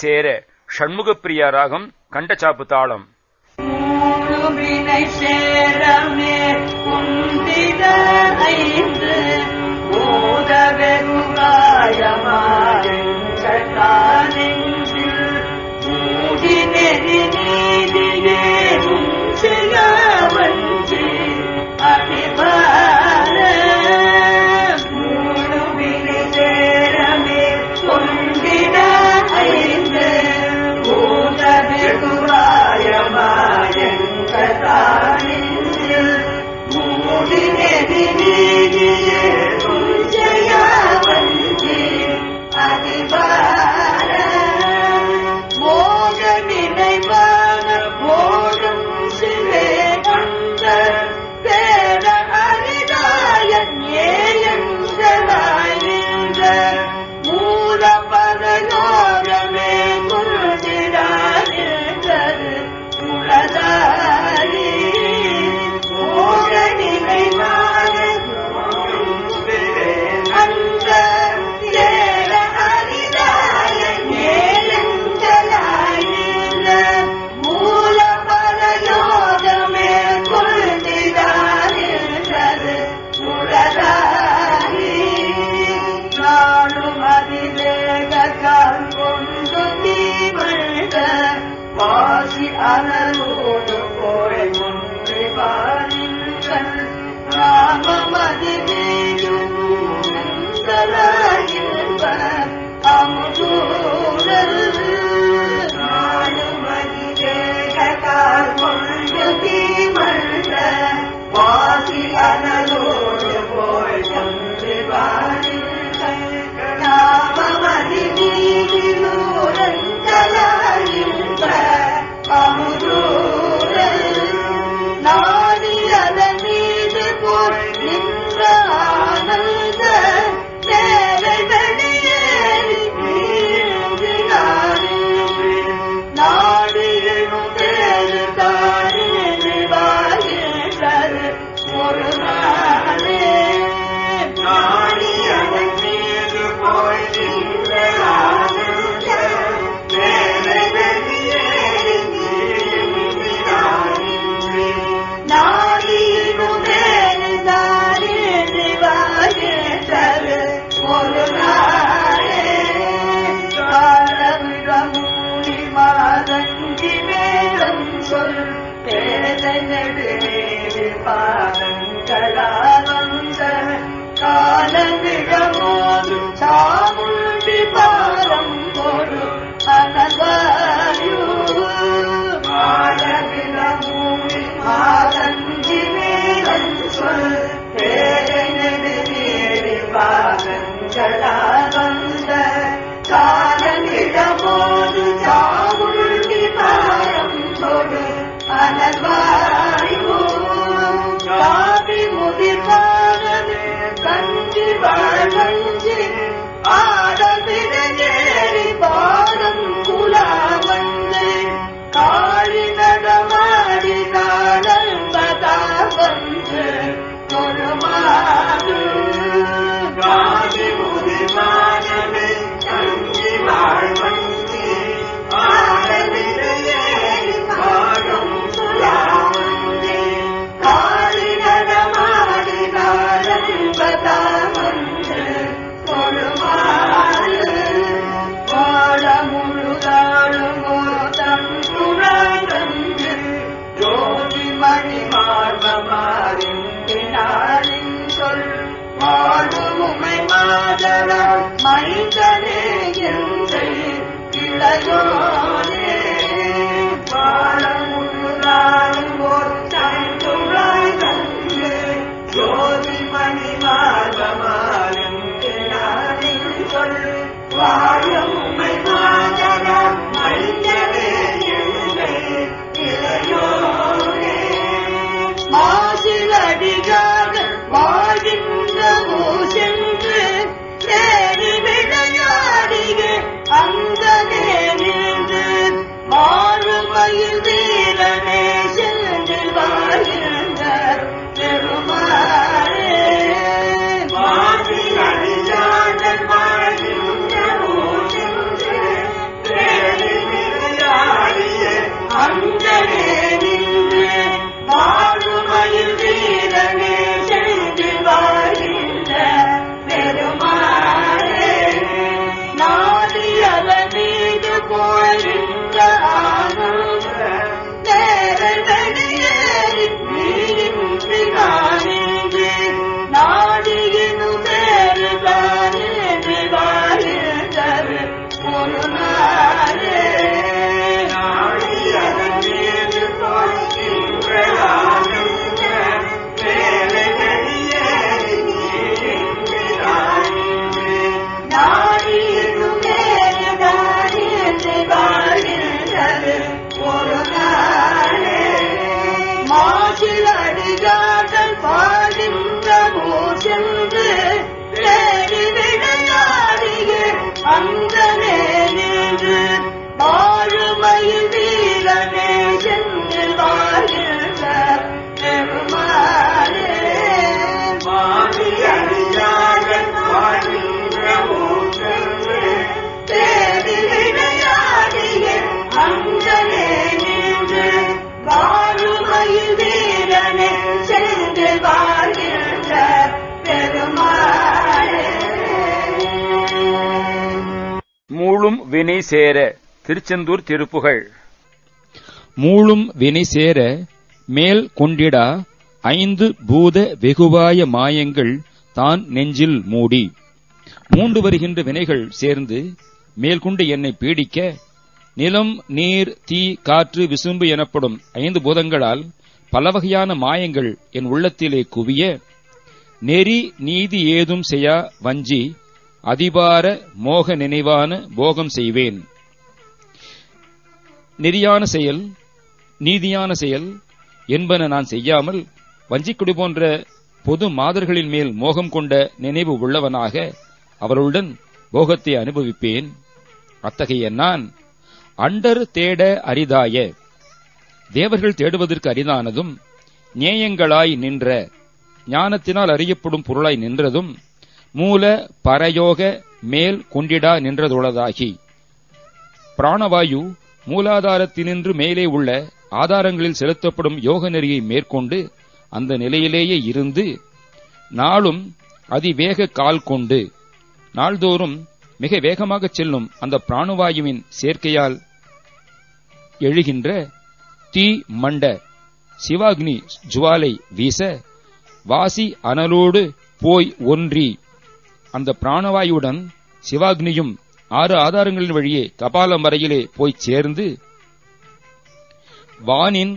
சேர ஷண்முகப்பிரியா ராகம் கண்டச்சாப்பு தாளம். வாசி வினை சேர. திருச்செந்தூர் திருப்புகள் மூளும் வினை சேர மேல் கொண்டிடா ஐந்து பூத வெகுவாய மாயங்கள் தான் நெஞ்சில் மூடி. மூண்டு வருகின்ற வினைகள் சேர்ந்து மேல்கொண்டு என்னை பீடிக்க நிலம் நீர் தீ காற்று விசும்பு எனப்படும் ஐந்து பூதங்களால் பல வகையான மாயங்கள் என் உள்ளத்திலே குவிய நெறி நீதி ஏதும் செய்யா வஞ்சி அதிபார மோக நினைவான போகம் செய்வேன். நெறியான செயல் நீதியான செயல் என்பன நான் செய்யாமல் வஞ்சிக்குடி போன்ற பொது மாதர்களின் மேல் மோகம் கொண்ட நினைவு உள்ளவனாக அவர்களுடன் போகத்தை அனுபவிப்பேன். அத்தகைய நான் அண்டர் தேட அரிதாய தேவர்கள் தேடுவதற்கு அரிதானதும் நேயங்களாய் நின்ற ஞானத்தினால் அறியப்படும் பொருளாய் நின்றதும் மூல பரயோக மேல் கொண்டிடா நின்றதுள்ளதாகி. பிராணவாயு மூலாதாரத்தினின்று மேலே உள்ள ஆதாரங்களில் செலுத்தப்படும் யோக நெறியை மேற்கொண்டு அந்த நிலையிலேயே இருந்து நாளும் அதிவேக கால் கொண்டு நாள்தோறும் மிக வேகமாகச் செல்லும் அந்த பிராணுவாயுவின் சேர்க்கையால் எழுகின்ற தீ மண்ட சிவாக்னி ஜுவாலை வீச வாசி அனலோடு போய் ஒன்றி அந்த பிராணவாயுடன் சிவாக்னியும் ஆறு ஆதாரங்களின் வழியே கபாலம் வரையிலே போய் சேர்ந்து வானின்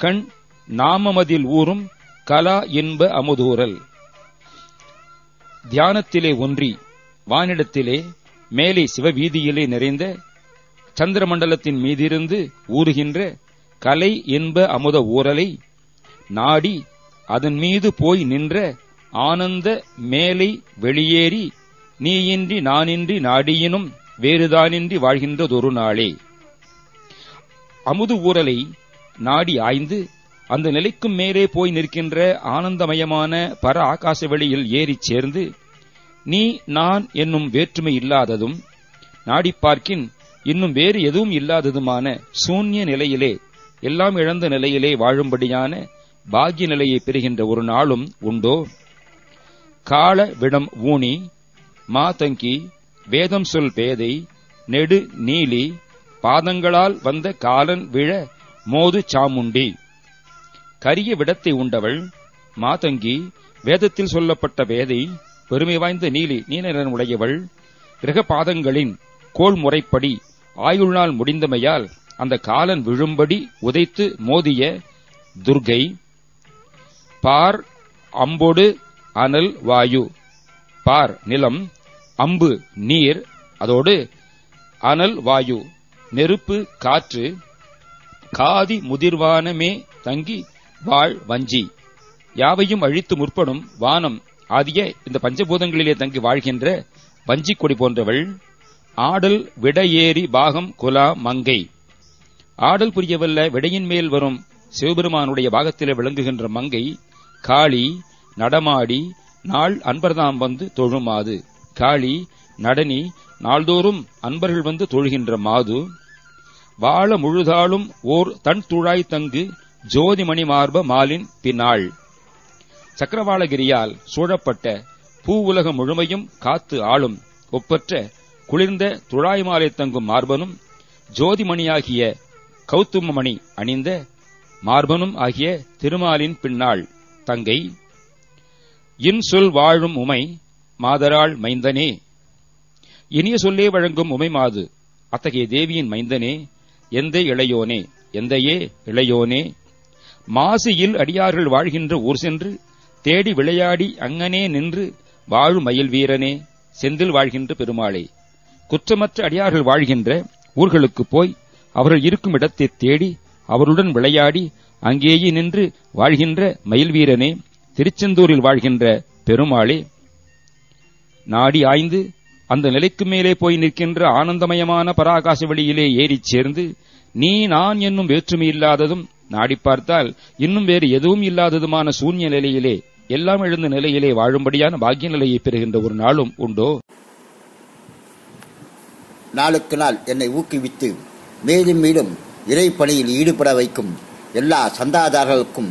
கண் நாமமதில் ஊறும் கலா என்ப அமுதூரல் தியானத்திலே ஒன்றி வானிடத்திலே மேலே சிவவீதியிலே நிறைந்த சந்திரமண்டலத்தின் மீதிருந்து ஊறுகின்ற கலை என்ப அமுத ஊரலை நாடி அதன் மீது போய் நின்ற ஆனந்த மேலை வெளியேறி நீயின்றி நானின்றி நாடியினும் வேறுதானின்றி வாழ்கின்றதொரு நாளே. அமுது ஊரலை நாடி ஆய்ந்து அந்த நிலைக்கும் மேலே போய் நிற்கின்ற ஆனந்தமயமான பர ஆகாச வெளியில் ஏறிச் சேர்ந்து நீ நான் என்னும் வேற்றுமை இல்லாததும் நாடி பார்க்கின் இன்னும் வேறு எதுவும் இல்லாததுமான சூன்ய நிலையிலே எல்லாம் இழந்த நிலையிலே வாழும்படியான பாக்கிய நிலையை பெறுகின்ற ஒரு நாளும் உண்டோ? கால விடம் ஊனி மாதங்கி வேதம் சொல் பேதை நெடு நீலி பாதங்களால் வந்த காலன் விழ மோது சாமுண்டி. கரிய விடத்தை உண்டவள் மாதங்கி வேதத்தில் சொல்லப்பட்ட வேதை பெருமை வாய்ந்த நீலி நீலநிறன் உடையவள் கிரக பாதங்களின் கோல் முறைப்படி ஆயுள் நாள் முடிந்தமையால் அந்த காலன் விழும்படி உதைத்து மோதிய துர்கை. பார் அம்பொடு அனல் வாயு. பார் நிலம் அம்பு நீர். அதோடு அனல் வாயு. நெருப்பு காற்று. காதி முதிர்வானமே தங்கி வாழ் வஞ்சி. யாவையும் அழித்து முற்படும் வானம் ஆகிய இந்த பஞ்சபூதங்களிலே தங்கி வாழ்கின்ற வஞ்சி கொடி போன்றவள். ஆடல் விடையேறி பாகம் குலா மங்கை. ஆடல் புரியவல்ல விடையின் மேல் வரும் சிவபெருமானுடைய பாகத்திலே விளங்குகின்ற மங்கை. காளி நடமாடி நாள் அன்பர்தாம் வந்து தொழுமாது. காளி நடனி நாள்தோறும் அன்பர்கள் வந்து தொழுகின்ற மாது. வாழ முழுதாலும் ஓர் தன் துழாய் தங்கு ஜோதிமணி மார்ப மாலின் பின்னாள். சக்கரவாளகிரியால் சூழப்பட்ட பூ உலகம் முழுமையும் காத்து ஆளும் ஒப்பற்ற குளிர்ந்த துழாய் மாலை தங்கும் மார்பனும் ஜோதிமணியாகிய கௌத்துமமணி அணிந்த மார்பனும் ஆகிய திருமாலின் பின்னாள் தங்கை. இன்சொல் வாழும் உமை மாதராள் மைந்தனே. இனிய சொல்லே வழங்கும் உமை மாது அத்தகைய தேவியின் மைந்தனே எந்த இளையோனே எந்தையே இளையோனே. மாசியில் அடியார்கள் வாழ்கின்ற ஊர் சென்று தேடி விளையாடி அங்கனே நின்று வாழும் மயில் வீரனே செந்தில் வாழ்கின்ற பெருமாளே. குற்றமற்ற அடியார்கள் வாழ்கின்ற ஊர்களுக்கு போய் அவர்கள் இருக்கும் இடத்தை தேடி அவருடன் விளையாடி அங்கேயே நின்று வாழ்கின்ற மயில் வீரனே. திருச்செந்தூரில் வாழ்கின்ற பெருமாளே நாடி ஆய்ந்து அந்த நிலைக்கு மேலே போய் நிற்கின்ற ஆனந்தமயமான பராகாச வெளியிலே ஏறிச் சேர்ந்து நீ நான் என்னும் வேற்றுமை இல்லாததும் நாடி பார்த்தால் இன்னும் வேறு எதுவும் இல்லாததுமான சூன்ய நிலையிலே எல்லாம் எழுந்த நிலையிலே வாழும்படியான பாக்கிய நிலையை பெறுகின்ற ஒரு நாளும் உண்டோ? நாளுக்கு நாள் என்னை ஊக்குவித்து மேலும் மேலும் இறைப்பணியில் ஈடுபட வைக்கும் எல்லா சந்தாதாரர்களுக்கும்